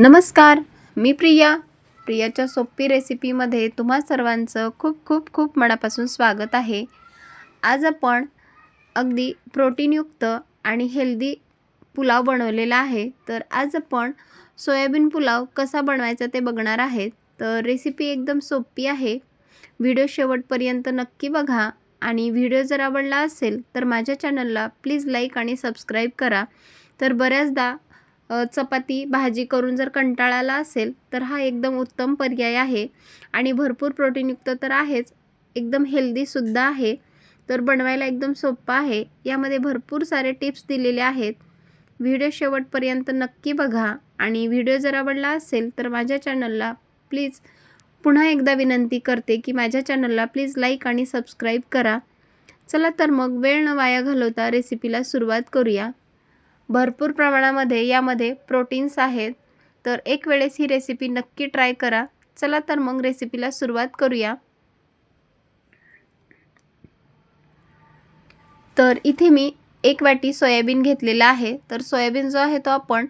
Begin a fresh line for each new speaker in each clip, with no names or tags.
नमस्कार मी प्रिया. प्रियाच्या सोपी रेसिपीमध्ये तुम्हा सर्वांचं खूप खूप खूप मनापासून स्वागत आहे. आज आपण अगदी प्रोटीनयुक्त आणि हेल्दी पुलाव बनवलेला आहे. तर आज आपण सोयाबीन पुलाव कसा बनवायचा ते बघणार आहेत. तर रेसिपी एकदम सोपी आहे. व्हिडिओ शेवटपर्यंत नक्की बघा आणि व्हिडिओ जर आवडला असेल तर माझ्या चॅनलला प्लीज लाईक आणि सबस्क्राईब करा. तर बऱ्याचदा चपाती भाजी करून जर कंटाळा आला असेल तर हा एकदम उत्तम पर्याय आहे. आणि भरपूर प्रोटीनयुक्त तर आहेच. एकदम हेल्दीसुद्धा आहे. तर बनवायला एकदम सोपं आहे. यामध्ये भरपूर सारे टिप्स दिलेले आहेत. व्हिडिओ शेवटपर्यंत नक्की बघा. आणि व्हिडिओ जर आवडला असेल तर माझ्या चॅनलला प्लीज पुन्हा एकदा विनंती करते की माझ्या चॅनलला प्लीज लाईक आणि सबस्क्राईब करा. चला तर मग वेळ न वाया घालवता रेसिपीला सुरुवात करूया. भरपूर प्रमाणामध्ये यामध्ये प्रोटीन्स आहेत. तर एक वेळेस ही रेसिपी नक्की ट्राय करा. चला तर मग रेसिपीला सुरुवात करूया. तर इथे मी एक वाटी सोयाबीन घेतलेला आहे. तर सोयाबीन जो आहे तो आपण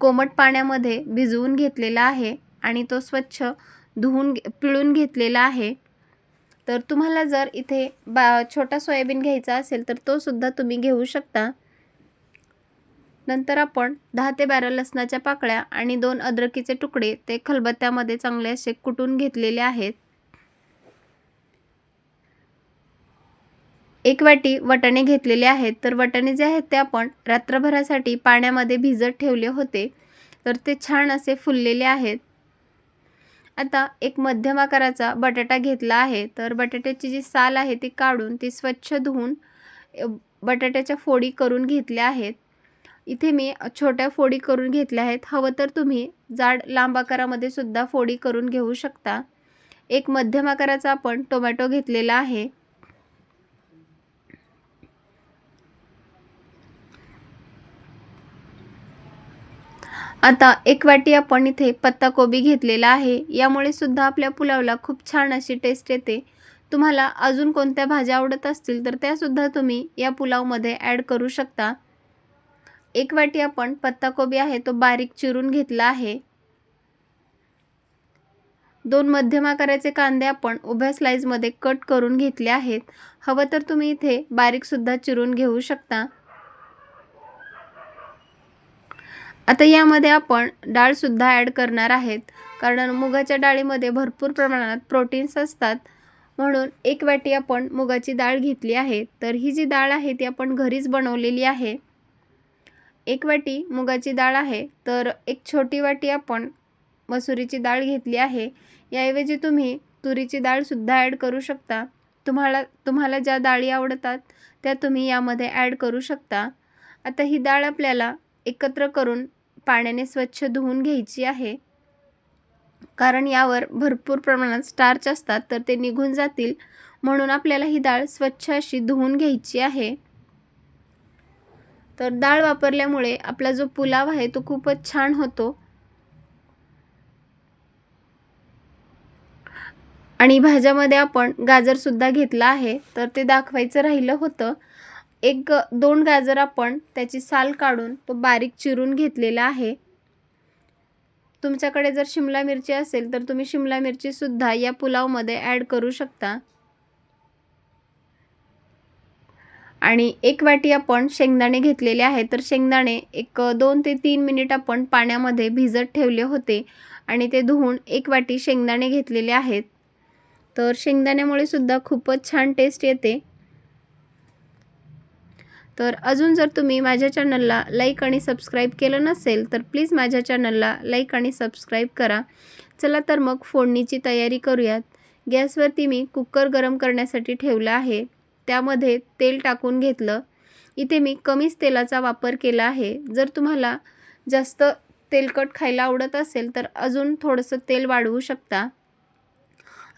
कोमट पाण्यामध्ये भिजवून घेतलेला आहे आणि तो स्वच्छ धुवून घे- पिळून घेतलेला आहे. तर तुम्हाला जर इथे बा छोटा सोयाबीन घ्यायचा असेल तर तो सुद्धा तुम्ही घेऊ शकता. नंतर आपण दहा ते बारा लसणाच्या पाकळ्या आणि दोन अद्रकीचे तुकडे ते खलबत्त्यामध्ये चांगले असे कुटून घेतलेले आहेत. एक वाटी वटाणे घेतलेले आहेत. तर वटाणे जे आहेत ते आपण रात्रभरासाठी पाण्यामध्ये भिजत ठेवले होते. तर ते छान असे फुललेले आहेत. आता एक मध्यम आकाराचा बटाटा घेतला आहे. तर बटाट्याची जी साल आहे ती काढून ती स्वच्छ धुवून बटाट्याच्या फोडी करून घेतल्या आहेत. इथे मी छोट्या फोडी करून घेतल्या आहेत. हवं तर तुम्ही जाड लांब आकारामध्ये सुद्धा फोडी करून घेऊ शकता. एक मध्यम आकाराचा आपण टोमॅटो घेतलेला आहे. आता एक वाटी आपण इथे पत्ताकोबी घेतलेला आहे. यामुळे सुद्धा आपल्या पुलावला खूप छान अशी टेस्ट येते. तुम्हाला अजून कोणत्या भाज्या आवडत असतील तर त्यासुद्धा तुम्ही या पुलावमध्ये ॲड करू शकता. एक वाटी आपण पत्ताकोबी आहे तो बारीक चिरून घेतला आहे. दोन मध्यम आकाराचे कांदे आपण उभ्या स्लाईजमध्ये कट करून घेतले आहेत. हवं तर तुम्ही इथे बारीकसुद्धा चिरून घेऊ शकता. आता यामध्ये आपण डाळसुद्धा ॲड करणार आहेत. कारण मुगाच्या डाळीमध्ये भरपूर प्रमाणात प्रोटीन्स असतात. म्हणून एक वाटी आपण मुगाची डाळ घेतली आहे. तर ही जी डाळ आहे ती आपण घरीच बनवलेली आहे. एक वाटी मुगाची डाळ आहे तर एक छोटी वाटी आपण मसुरीची डाळ घेतली आहे. याऐवजी तुम्ही तुरीची डाळसुद्धा ॲड करू शकता. तुम्हाला तुम्हाला ज्या डाळी आवडतात त्या तुम्ही यामध्ये ॲड करू शकता. आता ही डाळ आपल्याला एकत्र करून पाण्याने स्वच्छ धुवून घ्यायची आहे. कारण यावर भरपूर प्रमाणात स्टार्च असतात तर ते निघून जातील. म्हणून आपल्याला ही डाळ स्वच्छ अशी धुवून घ्यायची आहे. तर डाळ वापरल्यामुळे आपला जो पुलाव आहे तो खूपच छान होतो. आणि भाज्यामध्ये आपण गाजरसुद्धा घेतला आहे तर ते दाखवायचं राहिलं होतं. एक दोन गाजर आपण त्याची साल काढून तो बारीक चिरून घेतलेला आहे. तुमच्याकडे जर शिमला मिरची असेल तर तुम्ही शिमला मिरचीसुद्धा या पुलावमध्ये ॲड करू शकता. आणि एक वाटी आपण शेंगदाणे घेतलेले आहे तर शेंगदाणे एक दोन ते तीन मिनिट आपण पाण्यामध्ये भिजत ठेवले होते. आणि ते धुवून एक वाटी शेंगदाणे घेतलेले आहेत. तर शेंगदाण्यामुळे सुद्धा खूपच छान टेस्ट येते. तर अजून जर तुम्ही माझ्या चॅनलला लाईक आणि सबस्क्राईब केलं नसेल तर प्लीज माझ्या चॅनलला लाईक आणि सबस्क्राईब करा. चला तर मग फोडणीची तयारी करूयात. गॅसवरती मी कुकर गरम करण्यासाठी ठेवला आहे. त्यामध्ये तेल टाकून घेतलं. इथे मी कमीच तेलाचा वापर केला आहे. जर तुम्हाला जास्त तेलकट खायला आवडत असेल तर अजून थोडंसं तेल वाढवू शकता.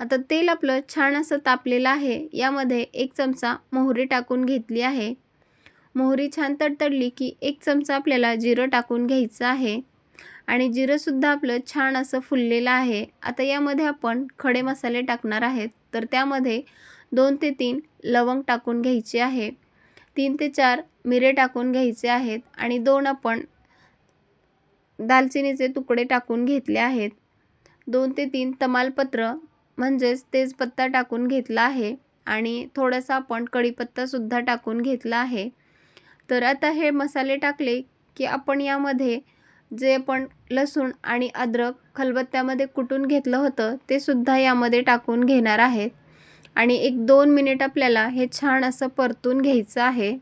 आता तेल आपलं छान असं तापलेलं आहे. यामध्ये एक चमचा मोहरी टाकून घेतली आहे. मोहरी छान तडतडली की एक चमचा आपल्याला जिरं टाकून घ्यायचं आहे. आणि जिरंसुद्धा आपलं छान असं फुललेलं आहे. आता यामध्ये आपण खडे मसाले टाकणार आहेत. तर त्यामध्ये दोन ते तीन लवंग टाकून घ्यायचे आहे. तीन ते चार मिरे टाकून घ्यायचे आहेत आणि दोन आपण दालचिनीचे तुकडे टाकून घेतले आहेत. दोन ते तीन तमालपत्र म्हणजेच तेजपत्ता टाकून घेतला आहे आणि थोडासा आपण कढीपत्तासुद्धा टाकून घेतला आहे. तर आता हे मसाले टाकले की आपण यामध्ये जे आपण लसूण आणि अद्रक खलबत्त्यामध्ये कुटून घेतलं होतं ते सुद्धा यामध्ये टाकून घेणार आहेत. आणि एक दोन मिनिट आपल्याला हे छान असं परतून घ्यायचं आहे.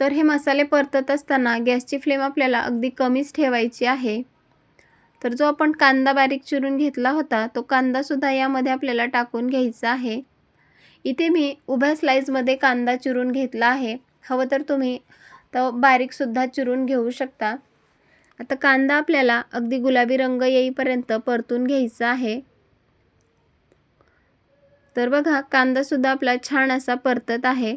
तर हे मसाले परतत असताना गॅसची फ्लेम आपल्याला अगदी कमीच ठेवायची आहे. तर जो आपण कांदा बारीक चिरून घेतला होता तो कांदासुद्धा यामध्ये आपल्याला टाकून घ्यायचा आहे. इथे मी उभ्या स्लाईजमध्ये कांदा चिरून घेतला आहे. हवं तर तुम्ही तो बारीकसुद्धा चिरून घेऊ शकता. आता कांदा आपल्याला अगदी गुलाबी रंग येईपर्यंत परतून घ्यायचा आहे. तर बघा कांदासुद्धा आपला छान असा परतत आहे.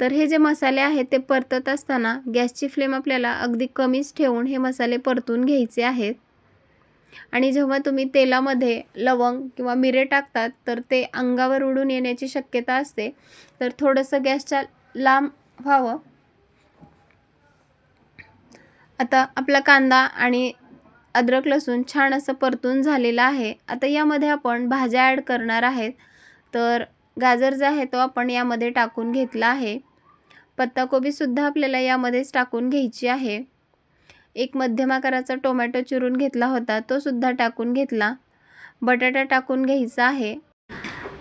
तर हे जे मसाले आहेत ते परतत असताना गॅसची फ्लेम आपल्याला अगदी कमीच ठेवून हे मसाले परतून घ्यायचे आहेत. आणि जेव्हा तुम्ही तेलामध्ये लवंग किंवा मिरे टाकतात तर ते अंगावर उडून येण्याची शक्यता असते. तर थोडंसं गॅसच्या लांब व्हावं. आता आपला कांदा आणि अद्रक लसूण छान असं परतून झालेलं आहे. आता यामध्ये आपण भाज्या ॲड करणार आहेत. तर गाजर जो आहे तो आपण यामध्ये टाकून घेतला आहे. पत्ताकोबीसुद्धा आपल्याला यामध्येच टाकून घ्यायची आहे. एक मध्यम आकाराचा टोमॅटो चिरून घेतला होता तो सुद्धा टाकून घेतला. बटाटा टाकून घ्यायचा आहे.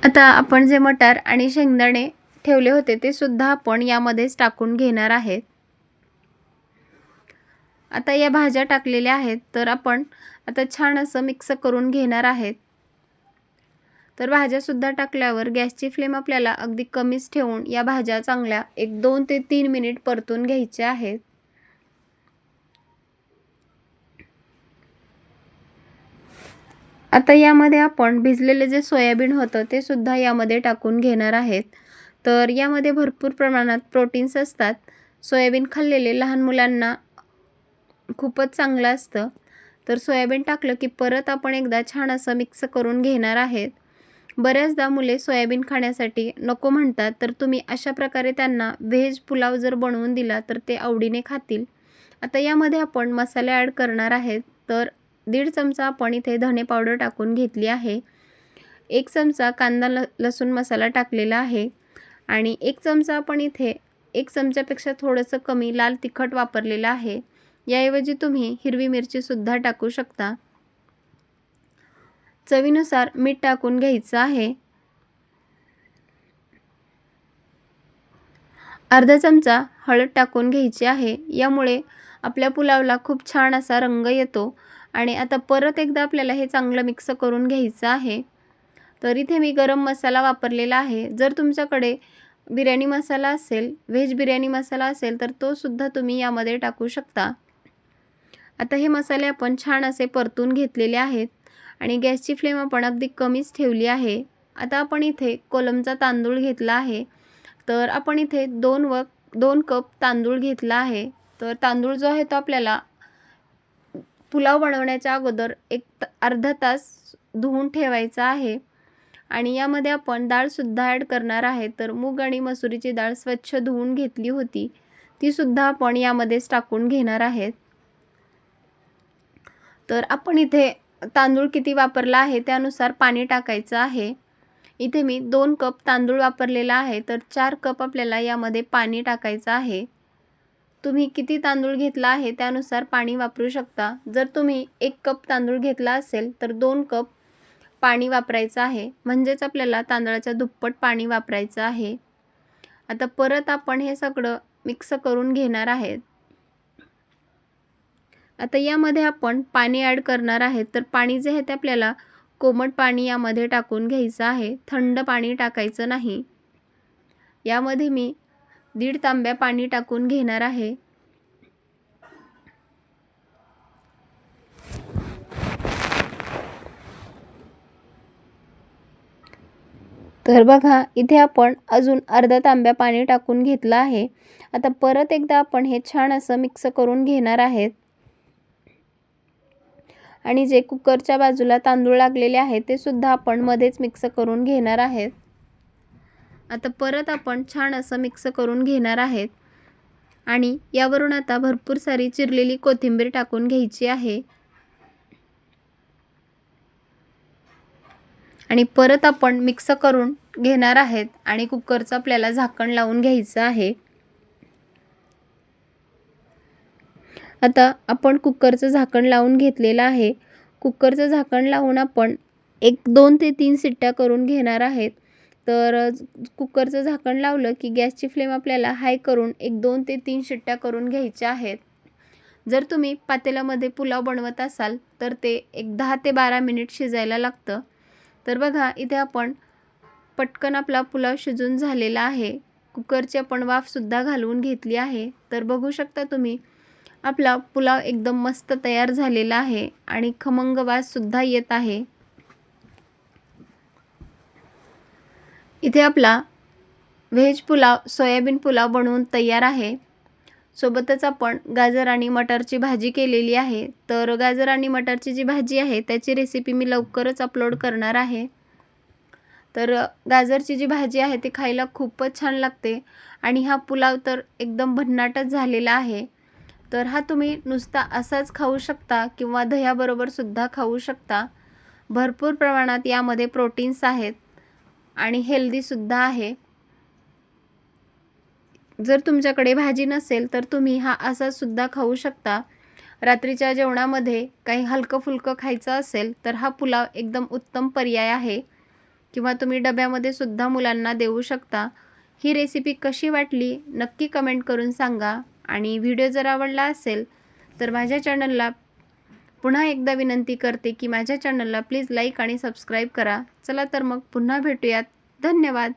आता आपण जे मटार आणि शेंगदाणे ठेवले होते ते सुद्धा आपण यामध्येच टाकून घेणार आहेत आता या भाज्या टाकलेल्या आहेत तर आपण आता छान असं मिक्स करून घेणार आहेत. तर भाज्यासुद्धा टाकल्यावर गॅसची फ्लेम आपल्याला अगदी कमीच ठेवून या भाज्या चांगल्या एक दोन ते तीन मिनिट परतून घ्यायच्या आहेत. आता यामध्ये आपण भिजलेले जे सोयाबीन होतं ते सुद्धा यामध्ये टाकून घेणार आहेत. तर यामध्ये भरपूर प्रमाणात प्रोटीन्स असतात. सोयाबीन खाल्लेले लहान मुलांना खूपच चांगलं असतं. तर सोयाबीन टाकलं की परत आपण एकदा छान असं मिक्स करून घेणार आहेत. बऱ्याचदा मुले सोयाबीन खाण्यासाठी नको म्हणतात तर तुम्ही अशा प्रकारे त्यांना व्हेज पुलाव जर बनवून दिला तर ते आवडीने खातील. आता यामध्ये आपण मसाले ॲड करणार आहेत तर दीड चमचा आपण इथे धणे पावडर टाकून घेतली आहे. एक चमचा कांदा ल लसूण मसाला टाकलेला आहे आणि एक चमचा आपण इथे एक चमच्यापेक्षा थोडंसं कमी लाल तिखट वापरलेलं आहे. याऐवजी तुम्ही हिरवी मिरचीसुद्धा टाकू शकता. चवीनुसार मीठ टाकून घ्यायचं आहे. अर्धा चमचा हळद टाकून घ्यायची आहे. यामुळे आपल्या पुलावला खूप छान असा रंग येतो आणि आता परत एकदा आपल्याला हे चांगलं मिक्स करून घ्यायचं आहे. तर इथे मी गरम मसाला वापरलेला आहे. जर तुमच्याकडे बिर्याणी मसाला असेल व्हेज बिर्याणी मसाला असेल तर तो सुद्धा तुम्ही यामध्ये टाकू शकता. आता हे मसाले आपण छान असे परतून घेतलेले आहेत. आणि गॅसची फ्लेम आपण अगदी कमीच ठेवली आहे. आता आपण इथे कोलमचा तांदूळ घेतला आहे. तर आपण इथे दोन व दोन कप तांदूळ घेतला आहे. तर तांदूळ जो आहे तो आपल्याला पुलाव बनवण्याच्या अगोदर एक अर्धा तास धुवून ठेवायचा आहे. आणि यामध्ये आपण डाळसुद्धा ॲड करणार आहे. तर मूग आणि मसुरीची डाळ स्वच्छ धुवून घेतली होती. तीसुद्धा आपण यामध्येच टाकून घेणार आहेत. तर आपण इथे तांदूळ किती वापरला आहे त्यानुसार पाणी टाकायचं आहे. इथे मी दोन कप तांदूळ वापरलेला आहे तर चार कप आपल्याला यामध्ये पाणी टाकायचं आहे. तुम्ही किती तांदूळ घेतला आहे त्यानुसार पाणी वापरू शकता. जर तुम्ही एक कप तांदूळ घेतला असेल तर दोन कप पाणी वापरायचं आहे. म्हणजेच आपल्याला तांदळाच्या दुप्पट पाणी वापरायचं आहे. आता परत आपण हे सगळं मिक्स करून घेणार आहेत. आता यामध्ये आपण पाणी ॲड करणार आहे तर पाणी जे आहे ते आपल्याला कोमट पाणी यामध्ये टाकून घ्यायचं आहे. थंड पाणी टाकायचं नाही. यामध्ये मी दीड तांब्या पाणी टाकून घेणार आहे. तर बघा इथे आपण अजून अर्धा तांब्या पाणी टाकून घेतलं आहे. आता परत एकदा आपण हे छान असं मिक्स करून घेणार आहेत. आणि जे कुकरच्या बाजूला तांदूळ लागलेले आहेत ते सुद्धा आपण मध्येच मिक्स करून घेणार आहेत. आता परत आपण छान असं मिक्स करून घेणार आहेत. आणि यावरून आता भरपूर सारी चिरलेली कोथिंबीर टाकून घ्यायची आहे. आणि परत आपण मिक्स करून घेणार आहेत आणि कुकरचं आपल्याला झाकण लावून घ्यायचं आहे. आता आपण कुकरचं झाकण लावून घेतलेलं आहे. कुकरचं झाकण लावून आपण एक दोन ते तीन सिट्ट्या करून घेणार आहेत. तर कुकरचं झाकण लावलं की गॅसची फ्लेम आपल्याला हाय करून एक दोन ते तीन शिट्ट्या करून घ्यायच्या आहेत. जर तुम्ही पातेल्यामध्ये पुलाव बनवत असाल तर ते एक दहा ते बारा मिनिट शिजायला लागतं. तर बघा इथे आपण पटकन आपला पुलाव शिजून झालेला आहे. कुकरची आपण वाफसुद्धा घालवून घेतली आहे. तर बघू शकता तुम्ही आपला पुलाव एकदम मस्त तयार झालेला आहे आणि खमंग वाससुद्धा येत आहे. इथे आपला व्हेज पुलाव सोयाबीन पुलाव बनवून तयार आहे. सोबतच आपण गाजर आणि मटारची भाजी केलेली आहे. तर गाजर आणि मटारची जी भाजी आहे त्याची रेसिपी मी लवकरच अपलोड करणार आहे. तर गाजरची जी भाजी आहे ती खायला खूपच छान लागते. आणि हा पुलाव तर एकदम भन्नाटच झालेला आहे. तर हा तुम्ही नुसता असाच खाऊ शकता किंवा दह्याबरोबर सुद्धा खाऊ शकता. भरपूर प्रमाणात यामध्ये प्रोटीन्स आहेत आणि हेल्दीसुद्धा आहे. जर तुमच्याकडे भाजी नसेल तर तुम्ही हा असासुद्धा खाऊ शकता. रात्रीच्या जेवणामध्ये काही हलकं फुलकं खायचं असेल तर हा पुलाव एकदम उत्तम पर्याय आहे. किंवा तुम्ही डब्यामध्ये सुद्धा मुलांना देऊ शकता. ही रेसिपी कशी वाटली नक्की कमेंट करून सांगा. आणि व्हिडिओ जर आवडला असेल तर माझ्या चॅनलला पुन्हा एकदा विनंती करते की माझ्या चॅनलला प्लीज लाईक आणि सबस्क्राईब करा. चला तर मग पुन्हा भेटूयात. धन्यवाद.